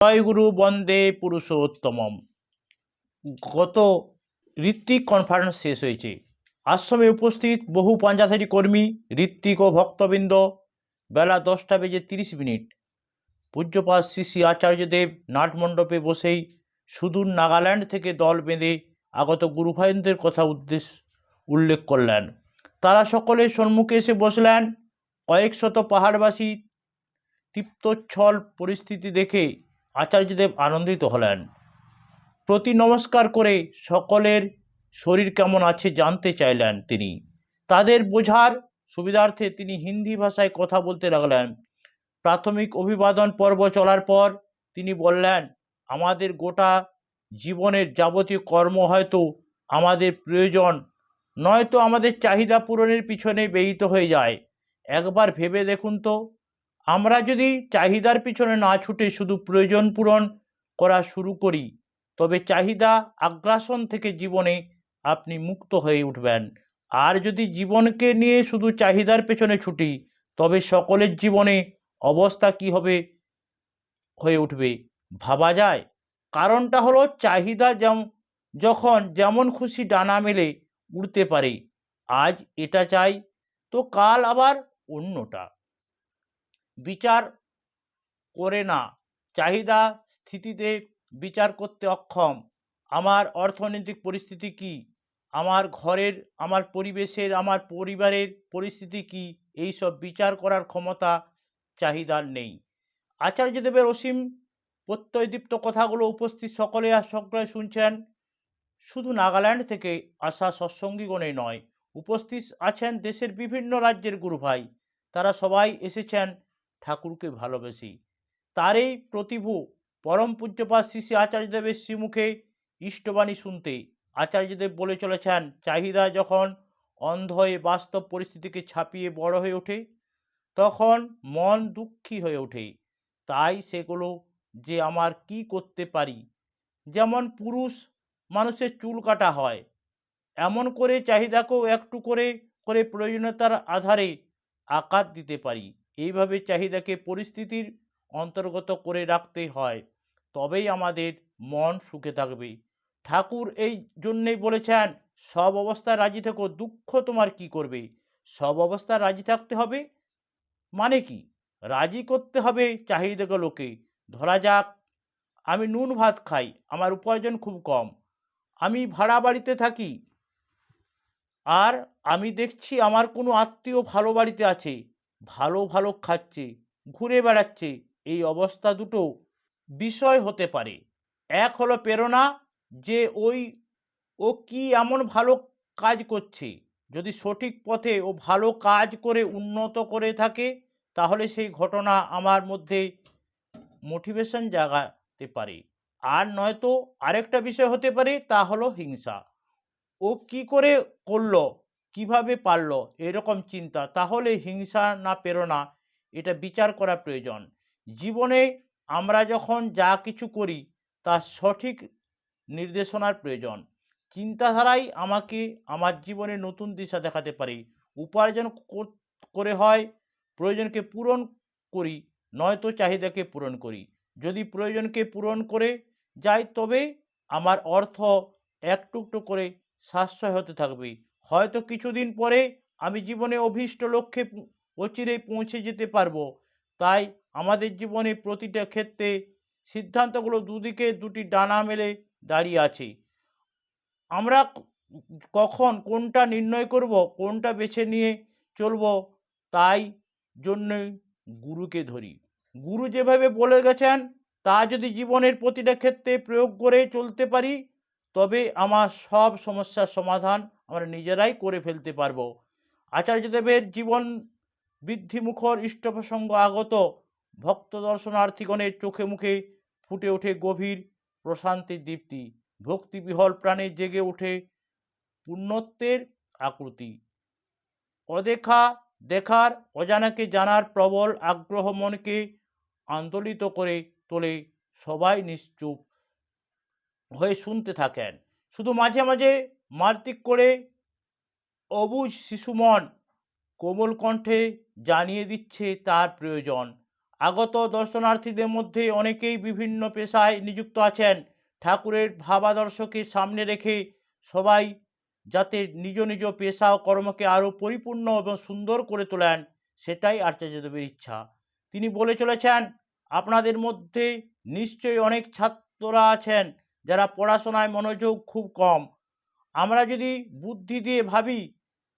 জয়গুরু বন্দে পুরুষোত্তমম। গত ঋত্বিক কনফারেন্স শেষ হয়েছে। আশ্রমে উপস্থিত বহু পঞ্চায়েতের কর্মী, ঋত্বিক ও ভক্তবৃন্দ, বেলা দশটা বেজে তিরিশ মিনিট। পূজ্যপাত শ্রী শ্রী আচার্যদেব নাটমণ্ডপে বসেই সুদূর নাগাল্যান্ড থেকে দল বেঁধে আগত গুরুভাইনদের কথা উদ্দেশ উল্লেখ করলেন। তারা সকলে সম্মুখে এসে বসলেন। কয়েক শত পাহাড়বাসী তৃপ্তচ্ছল পরিস্থিতি দেখে আচার্যদেব আনন্দিত হলেন। প্রতি নমস্কার করে সকলের শরীর কেমন আছে জানতে চাইলেন তিনি। তাদের বোঝার সুবিধার্থে তিনি হিন্দি ভাষায় কথা বলতে লাগলেন। প্রাথমিক অভিবাদন পর্ব চলার পর তিনি বললেন, আমাদের গোটা জীবনের যাবতীয় কর্ম হয়তো আমাদের প্রয়োজন। নয়তো আমাদের চাহিদা পূরণের পিছনে ব্যয়িত হয়ে যায়। একবার ভেবে দেখুন তো আমরা যদি চাহিদার পিছনে না ছুটে শুধু প্রয়োজন পূরণ করা শুরু করি, তবে চাহিদা আগ্রাসন থেকে জীবনে আপনি মুক্ত হয়ে উঠবেন। আর যদি জীবনকে নিয়ে শুধু চাহিদার পেছনে ছুটি, তবে সকলের জীবনে অবস্থা কি হবে হয়ে উঠবে, ভাবা যায়। কারণটা হলো চাহিদা যেম, যখন যেমন খুশি ডানা মেলে উড়তে পারে, আজ এটা চাই, তো কাল আবার অন্যটা। বিচার করে না। চাহিদা স্থিতিতে বিচার করতে অক্ষম। আমার অর্থনৈতিক পরিস্থিতি কি? আমার ঘরের, আমার পরিবেশের, আমার পরিবারের পরিস্থিতি কি? এই সব বিচার করার ক্ষমতা চাহিদার নেই। আচার্যদেবের অসীম প্রত্যয়দীপ্ত কথাগুলো উপস্থিত সকলে আর সকলে শুনছেন। শুধু নাগাল্যান্ড থেকে আসা সৎসঙ্গীগণে নয়, উপস্থিত আছেন দেশের বিভিন্ন রাজ্যের গুরু ভাই তারা সবাই এসেছেন ঠাকুরকে ভালোবেসে। তার এই প্রতিভু পরম পূজ্যপাত শ্রী আচার্যদেবের শ্রীমুখে ইষ্টবাণী শুনতে। আচার্যদেব বলে চলেছেন, চাহিদা যখন অন্ধ হয়ে বাস্তব পরিস্থিতিকে ছাপিয়ে বড় হয়ে ওঠে, তখন মন দুঃখী হয়ে ওঠে। তাই সেগুলো যে আমার কি করতে পারি? যেমন পুরুষ মানুষের চুল কাটা হয়, এমন করে চাহিদাকেও একটু করে করে প্রয়োজনীয়তার আধারে আকার দিতে পারি। এইভাবে চাহিদাকে পরিস্থিতির অন্তর্গত করে রাখতে হয়। তবেই আমাদের মন সুখে থাকবে। ঠাকুর এই জন্যেই বলেছেন, সব অবস্থায় রাজি থেকো, দুঃখ তোমার কি করবে? সব অবস্থায় রাজি থাকতে হবে মানে কি? রাজি করতে হবে চাহিদাগুলোকে ধরা যাক, আমি নুন ভাত খাই, আমার উপার্জন খুব কম। আমি ভাড়া বাড়িতে থাকি, আর আমি দেখছি আমার কোনো আত্মীয় ভালো বাড়িতে আছে। ভালো ভালো খাচ্ছে, ঘুরে বেড়াচ্ছে, এই অবস্থা দুটো বিষয় হতে পারে। এক হলো প্রেরণা যে ওই, ও কি এমন ভালো কাজ করছে। যদি সঠিক পথে ও ভালো কাজ করে উন্নত করে থাকে, তাহলে সেই ঘটনা আমার মধ্যে মোটিভেশন জাগাতে পারে। আর নয়তো আরেকটা বিষয় হতে পারে, তা হলো হিংসা। ও কি করে করল কীভাবে পারল এরকম চিন্তা, তাহলে হিংসা না প্রেরণা, এটা বিচার করা প্রয়োজন। জীবনে আমরা যখন যা কিছু করি, তার সঠিক নির্দেশনার প্রয়োজন। চিন্তাধারাই আমাকে আমার জীবনে নতুন দিশা দেখাতে পারে। উপার্জন কর- হয়, প্রয়োজনকে পূরণ করি, নয়তো চাহিদাকে পূরণ করি। যদি প্রয়োজনকে পূরণ করে যাই, তবে আমার অর্থ একটু একটু করে সাশ্রয় হতে থাকবে। হয়তো কিছুদিন পরে আমি জীবনে অভীষ্ট লক্ষ্যে অচিরেই পৌঁছে যেতে পারব। তাই আমাদের জীবনে প্রতিটা ক্ষেত্রে সিদ্ধান্তগুলো দুদিকে দুটি ডানা মেলে দাঁড়িয়ে আছে। আমরা কখন কোনটা নির্ণয় করব, কোনটা বেছে নিয়ে চলব, তাই জন্যই গুরুকে ধরি। গুরু যেভাবে বলে গেছেন, তা যদি জীবনের প্রতিটা ক্ষেত্রে প্রয়োগ করে চলতে পারি, তবে আমার সব সমস্যার সমাধান আমরা নিজেরাই করে ফেলতে পারব। আচার্যদেবের জীবন বৃদ্ধিমুখর ইষ্টপ্রসঙ্গ আগত ভক্ত দর্শনার্থীগণের চোখে মুখে ফুটে ওঠে গভীর প্রশান্তির দীপ্তি, ভক্তিবিহল প্রাণে জেগে ওঠে পুণ্যত্বের আকৃতি। অদেখা দেখার, অজানাকে জানার প্রবল আগ্রহ মনকে আন্দোলিত করে তোলে সবাই নিশ্চুপ হয়ে শুনতে থাকেন। শুধু মাঝে মাঝে মার্তিক করে অবুঝ শিশুমন কোমল কণ্ঠে জানিয়ে দিচ্ছে তার প্রয়োজন। আগত দর্শনার্থীদের মধ্যে অনেকেই বিভিন্ন পেশায় নিযুক্ত আছেন। ঠাকুরের ভাবাদর্শকে সামনে রেখে সবাই যাতে নিজ নিজ পেশা ও কর্মকে আরও পরিপূর্ণ এবং সুন্দর করে তোলেন, সেটাই আচার্যদেবের ইচ্ছা। তিনি বলে চলেছেন, আপনাদের মধ্যে নিশ্চয়ই অনেক ছাত্ররা আছেন যারা পড়াশোনায় মনোযোগ খুব কম। আমরা যদি বুদ্ধি দিয়ে ভাবি,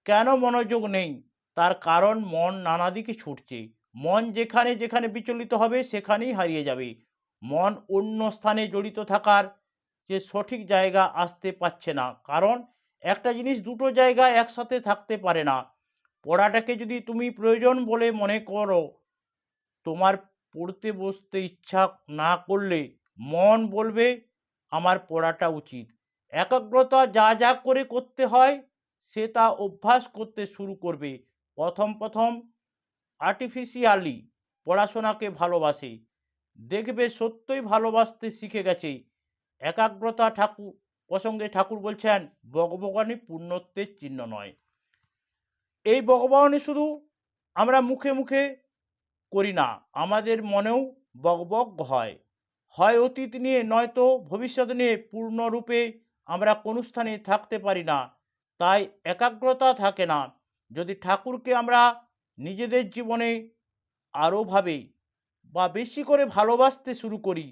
কেন মনোযোগ নেই? তার কারণ মন নানা দিকে ছুটছে। মন যেখানে যেখানে বিচলিত হবে, সেখানেই হারিয়ে যাবে। মন অন্য স্থানে জড়িত থাকার যে সঠিক জায়গা আসতে পারছে না। কারণ একটা জিনিস দুটো জায়গায় একসাথে থাকতে পারে না। পড়াটাকে যদি তুমি প্রয়োজন বলে মনে করো, তোমার পড়তে বসতে ইচ্ছা না করলে মন বলবে, আমার পড়াটা উচিত। একাগ্রতা যা যা করে করতে হয়, সে তা অভ্যাস করতে শুরু করবে। প্রথম প্রথম আর্টিফিশিয়ালি পড়াশোনাকে ভালোবাসে। দেখবে সত্যই ভালোবাসতে শিখে গেছে। একাগ্রতা ঠাকুর প্রসঙ্গে ঠাকুর বলছেন, ভগবানই পূর্ণত্বের চিহ্ন নয়। এই ভগবানই শুধু আমরা মুখে মুখে করি না, আমাদের মনেও বকবক হয়। হয় অতীত নিয়ে, নয়তো ভবিষ্যৎ নিয়ে পূর্ণরূপে আমরা কোনো স্থানে থাকতে পারি না, তাই একাগ্রতা থাকে না। যদি ঠাকুরকে আমরা নিজেদের জীবনে আরও ভাবে বা বেশি করে ভালোবাসতে শুরু করি,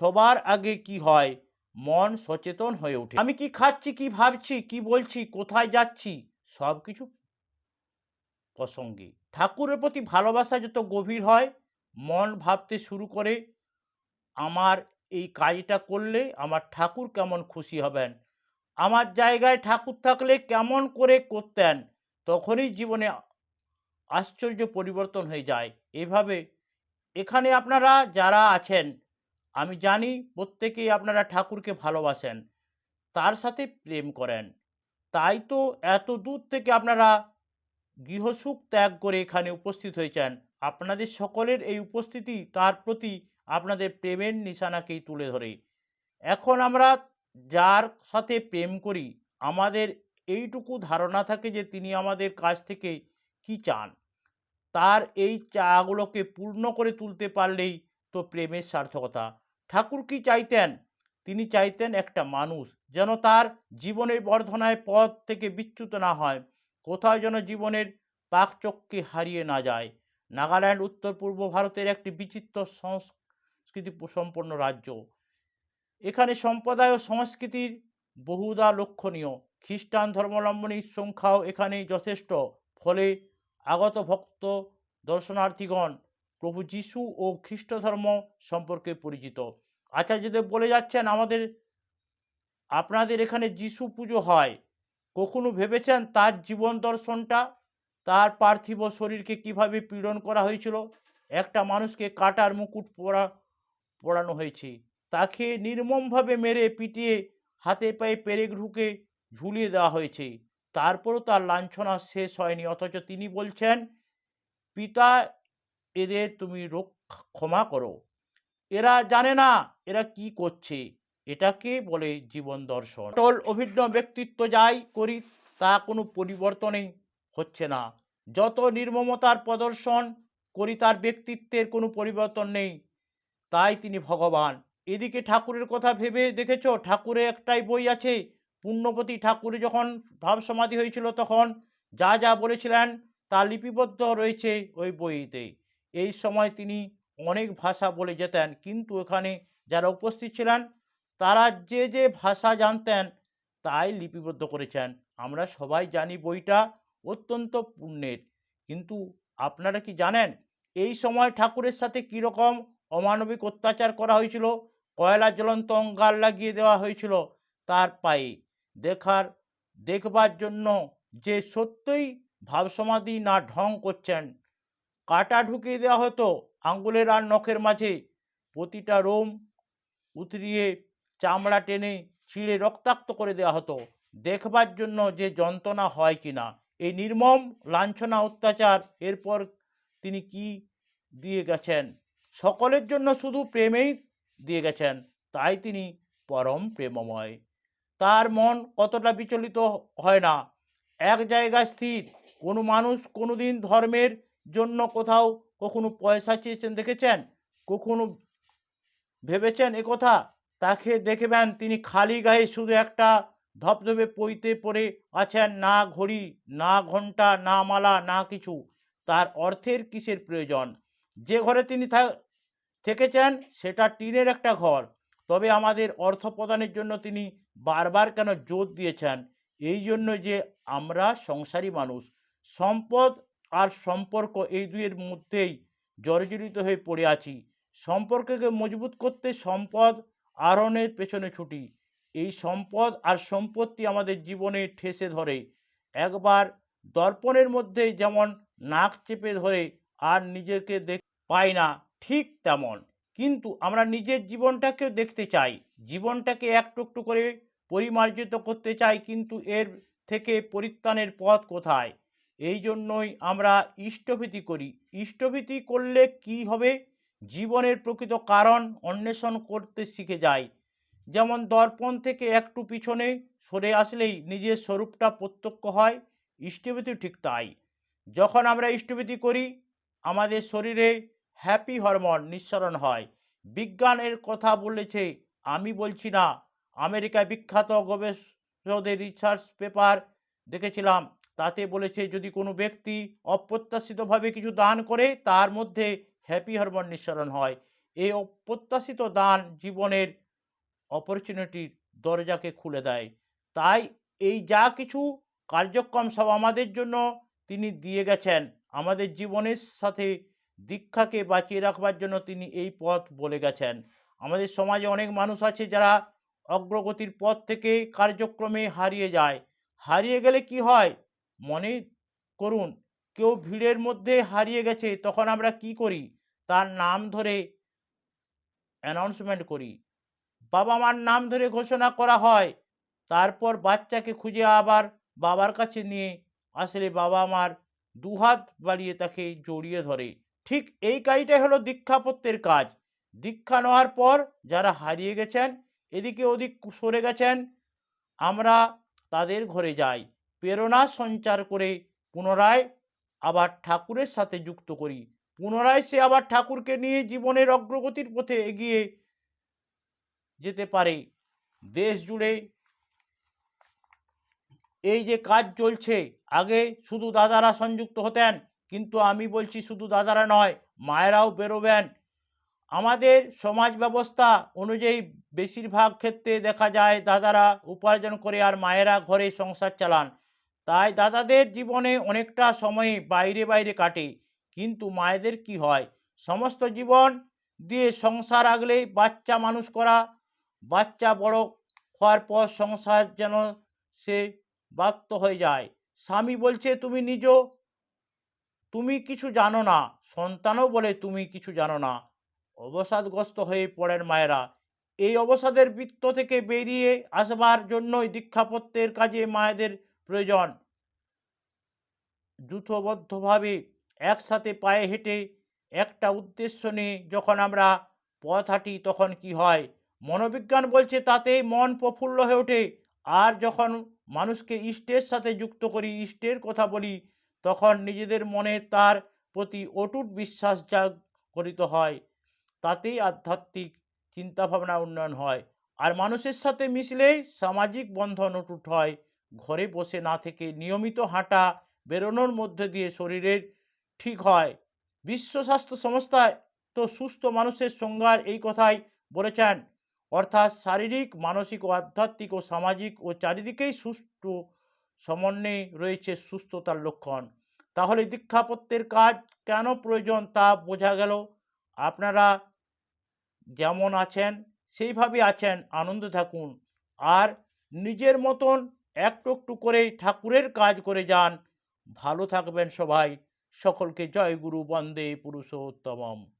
সবার আগে কি হয়? মন সচেতন হয়ে ওঠে। আমি কি খাচ্ছি, কি ভাবছি, কি বলছি, কোথায় যাচ্ছি সব কিছু প্রসঙ্গে। ঠাকুরের প্রতি ভালোবাসা যত গভীর হয়, মন ভাবতে শুরু করে আমার এই কাজটা করলে আমার ঠাকুর কেমন খুশি হবেন? আমার জায়গায় ঠাকুর থাকলে কেমন করে করতেন? তখনই জীবনে আশ্চর্য পরিবর্তন হয়ে যায়। এভাবে এখানে আপনারা যারা আছেন, আমি জানি প্রত্যেকেই আপনারা ঠাকুরকে ভালোবাসেন, তার সাথে প্রেম করেন। তাই তো এত দূর থেকে আপনারা গৃহসুখ ত্যাগ করে এখানে উপস্থিত হয়েছেন। আপনাদের সকলের এই উপস্থিতি তার প্রতি আপনাদের প্রেমের নিশানাকেই তুলে ধরে। এখন আমরা যার সাথে প্রেম করি, আমাদের এইটুকু ধারণা থাকে যে তিনি আমাদের কাছ থেকে কি চান। তার এই চাগুলোকে পূর্ণ করে তুলতে পারলেই তো প্রেমের সার্থকতা। ঠাকুর কি চাইতেন? তিনি চাইতেন একটা মানুষ যেন তার জীবনের বর্ধনায় পথ থেকে বিচ্যুত না হয়, কোথাও যেন জীবনের পাকচক্কে হারিয়ে না যায়। নাগাল্যান্ড উত্তর পূর্ব ভারতের একটি বিচিত্র সংস্কৃতি সম্পন্ন রাজ্য। এখানে সম্প্রদায় ও সংস্কৃতির বহুদা লক্ষণীয়। খ্রিস্টান ধর্মাবলম্বনীর সংখ্যাও এখানে যথেষ্ট। ফলে আগত ভক্ত দর্শনার্থীগণ প্রভু যিশু ও খ্রিস্ট ধর্ম সম্পর্কে পরিচিত। আচার্যদেব বলে যাচ্ছেন, আমাদের, আপনাদের এখানে যিশু পুজো হয়। কখনো ভেবেছেন তার জীবন দর্শনটা, তার পার্থিব শরীরকে কীভাবে পীড়ন করা হয়েছিল? একটা মানুষকে কাটার মুকুট পরা পরানো হয়েছে। তাকে নির্মমভাবে মেরে পিটিয়ে হাতে পায়ে পেরেক ঢুকে ঝুলিয়ে দেওয়া হয়েছে। তারপরও তার লাঞ্ছনা শেষ হয়নি। অথচ তিনি বলছেন, পিতা, এদের তুমি রক্ষা ক্ষমা করো। এরা জানে না, এরা কি করছে। এটাকে বলে জীবন দর্শন। অটল অভিন্ন ব্যক্তিত্ব যাই করি, তা কোনো পরিবর্তনই হচ্ছে না। যত নির্মমতার প্রদর্শন করি, তার ব্যক্তিত্বের কোনো পরিবর্তন নেই। তাই তিনি ভগবান। এদিকে ঠাকুরের কথা ভেবে দেখেছ? ঠাকুরে একটাই বই আছে পুণ্যপতি ঠাকুর যখন ভাব সমাধি হয়েছিল তখন যা যা বলেছিলেন তা লিপিবদ্ধ রয়েছে ওই বইতে। এই সময় তিনি অনেক ভাষা বলে যেতেন, কিন্তু এখানে যারা উপস্থিত ছিলেন, তারা যে যে ভাষা জানতেন তাই লিপিবদ্ধ করেছেন। আমরা সবাই জানি বইটা অত্যন্ত পুণ্যের। কিন্তু আপনারা কি জানেন, এই সময় ঠাকুরের সাথে কীরকম অমানবিক অত্যাচার করা হয়েছিল। কয়লা জ্বলন্ত অঙ্গার লাগিয়ে দেওয়া হয়েছিল তার পায়ে। দেখার, দেখবার জন্য যে সত্যই ভাবসমাধি না ঢং করছেন। কাটা ঢুকিয়ে দেওয়া হতো আঙ্গুলের আর নখের মাঝে। প্রতিটা রোম উতরিয়ে চামড়া টেনে ছিঁড়ে রক্তাক্ত করে দেওয়া হতো। দেখবার জন্য যে যন্ত্রণা হয় কি না? এই নির্মম লাঞ্ছনা অত্যাচার, এরপর তিনি কি দিয়ে গেছেন? সকলের জন্য শুধু প্রেমেই দিয়ে গেছেন, তাই তিনি পরম প্রেমময়। তার মন কতটা বিচলিত হয় না। এক জায়গায় স্থির, কোনো মানুষ কোনোদিন ধর্মের জন্য কোথাও কখনো পয়সা চেয়েছেন, দেখেছেন? কখনো ভেবেছেন এ কথা? তাকে দেখবেন তিনি খালি গায়ে শুধু একটা ধপধপে পইতে পড়ে আছেন, না ঘড়ি, না ঘণ্টা না মালা, না কিছু। তার অর্থের কিসের প্রয়োজন? যে ঘরে তিনি থেকেছেন সেটা টিনের একটা ঘর। তবে আমাদের অর্থ প্রদানের জন্য তিনি বারবার কেন জোর দিয়েছেন? এই জন্য যে আমরা সংসারী মানুষ, সম্পদ আর সম্পর্ক এই দুইয়ের মধ্যেই জর্জরিত হয়ে পড়ে আছি। সম্পর্ককে মজবুত করতে সম্পদ আহরণের পেছনে ছুটি। এই সম্পদ আর সম্পত্তি আমাদের জীবনে ঠেসে ধরে। একবার দর্পণের মধ্যে যেমন নাক চেপে ধরে আর নিজেকে দেখ পাই না ঠিক তেমন। কিন্তু আমরা নিজের জীবনটাকেও দেখতে চাই। জীবনটাকে একটু একটু করে পরিমার্জিত করতে চাই, কিন্তু এর থেকে পরিত্রাণের পথ কোথায়? এই জন্যই আমরা ইষ্টভীতি করি। ইষ্টভীতি করলে কি হবে? জীবনের প্রকৃত কারণ অন্বেষণ করতে শিখে যায় যেমন দর্পণ থেকে একটু পিছনে সরে আসলেই নিজের স্বরূপটা প্রত্যক্ষ হয় ইষ্টভীতি ঠিক তাই। যখন আমরা ইষ্টভীতি করি, আমাদের শরীরে হ্যাপি হরমোন নিঃসরণ হয়। বিজ্ঞানের কথা বলেছে, আমি বলছি না। আমেরিকায় বিখ্যাত গবেষকদের রিসার্চ পেপার দেখেছিলাম। তাতে বলেছে, যদি কোনো ব্যক্তি অপ্রত্যাশিতভাবে কিছু দান করে, তার মধ্যে হ্যাপি হরমোন নিঃসরণ হয়। এই অপ্রত্যাশিত দান জীবনের অপরচুনিটির দরজাকে খুলে দেয়। তাই এই যা কিছু কার্যক্রম সব আমাদের জন্য তিনি দিয়ে গেছেন। আমাদের জীবনের সাথে দীক্ষাকে বাঁচিয়ে রাখবার জন্য তিনি এই পথ বলে গেছেন। আমাদের সমাজে অনেক মানুষ আছে যারা অগ্রগতির পথ থেকে কার্যক্রমে হারিয়ে যায়। হারিয়ে গেলে কি হয়? মনে করুন, কেউ ভিড়ের মধ্যে হারিয়ে গেছে, তখন আমরা কি করি? তার নাম ধরে অ্যানাউন্সমেন্ট করি। বাবা মার নাম ধরে ঘোষণা করা হয়। তারপর বাচ্চাকে খুঁজে আবার বাবার কাছে নিয়ে আসলে বাবা মার দুহাত বাড়িয়ে তাকে জড়িয়ে ধরে। ঠিক এই কাজটাই হলো দীক্ষাপত্যের কাজ। দীক্ষা নেওয়ার পর যারা হারিয়ে গেছেন, এদিকে ওদিক সরে গেছেন, আমরা তাদের ঘরে যাই। প্রেরণা সঞ্চার করে পুনরায় আবার ঠাকুরের সাথে যুক্ত করি। পুনরায় সে আবার ঠাকুরকে নিয়ে জীবনের অগ্রগতির পথে এগিয়ে যেতে পারে। দেশ জুড়ে এই যে কাজ চলছে, আগে শুধু দাদারা সংযুক্ত হতেন কিন্তু আমি বলছি শুধু দাদারা নয়, মায়েরাও বেরোবেন। আমাদের সমাজ ব্যবস্থা অনুযায়ী বেশিরভাগ ক্ষেত্রে দেখা যায় দাদারা উপার্জন করে আর মায়েরা ঘরে সংসার চালান। তাই দাদাদের জীবনে অনেকটা সময় বাইরে বাইরে কাটে, কিন্তু মায়েদের কি হয়? সমস্ত জীবন দিয়ে সংসার আগলেই বাচ্চা মানুষ করা, বাচ্চা বড় হওয়ার পর সংসার যেন সে বাধ্য হয়ে যায়। স্বামী বলছে, তুমি নিজ তুমি কিছু জানো না, সন্তানও বলে তুমি কিছু জানো না। অবসাদগ্রস্ত হয়ে পড়েন মায়েরা। এই অবসাদের বৃত্ত থেকে বেরিয়ে আসবার জন্যই দীক্ষাপত্রের কাজে মায়েদের প্রয়োজন। যূথবদ্ধভাবে একসাথে পায়ে হেঁটে একটা উদ্দেশ্য নিয়ে যখন আমরা পথ হাঁটি তখন কি হয়? মনোবিজ্ঞান বলছে তাতে মন প্রফুল্ল হয়ে ওঠে। আর যখন মানুষকে ইষ্টের সাথে যুক্ত করি, ইষ্টের কথা বলি তখন নিজেদের মনে তার প্রতি অটুট বিশ্বাস জাগরিত হয়। তাতেই আধ্যাত্মিক চিন্তাভাবনা উন্নয়ন হয়। আর মানুষের সাথে মিশলেই সামাজিক বন্ধন অটুট হয়। ঘরে বসে না থেকে নিয়মিত হাঁটা বেরোনোর মধ্যে দিয়ে শরীরের ঠিক হয়। বিশ্ব স্বাস্থ্য সংস্থায় তো সুস্থ মানুষের সংজ্ঞার এই কথাই বলেছেন। অর্থাৎ শারীরিক, মানসিক ও আধ্যাত্মিক ও সামাজিক ও চারিদিকেই সুষ্ঠু সমন্বয়ে রয়েছে সুস্থতার লক্ষণ। তাহলে দীক্ষাপত্যের কাজ কেন প্রয়োজন তা বোঝা গেল। আপনারা যেমন আছেন, সেইভাবে আছেন, আনন্দ থাকুন। আর নিজের মতন একটু একটু করে ঠাকুরের কাজ করে যান। ভালো থাকবেন সবাই। সকলকে জয় গুরু বন্দে পুরুষোত্তমম।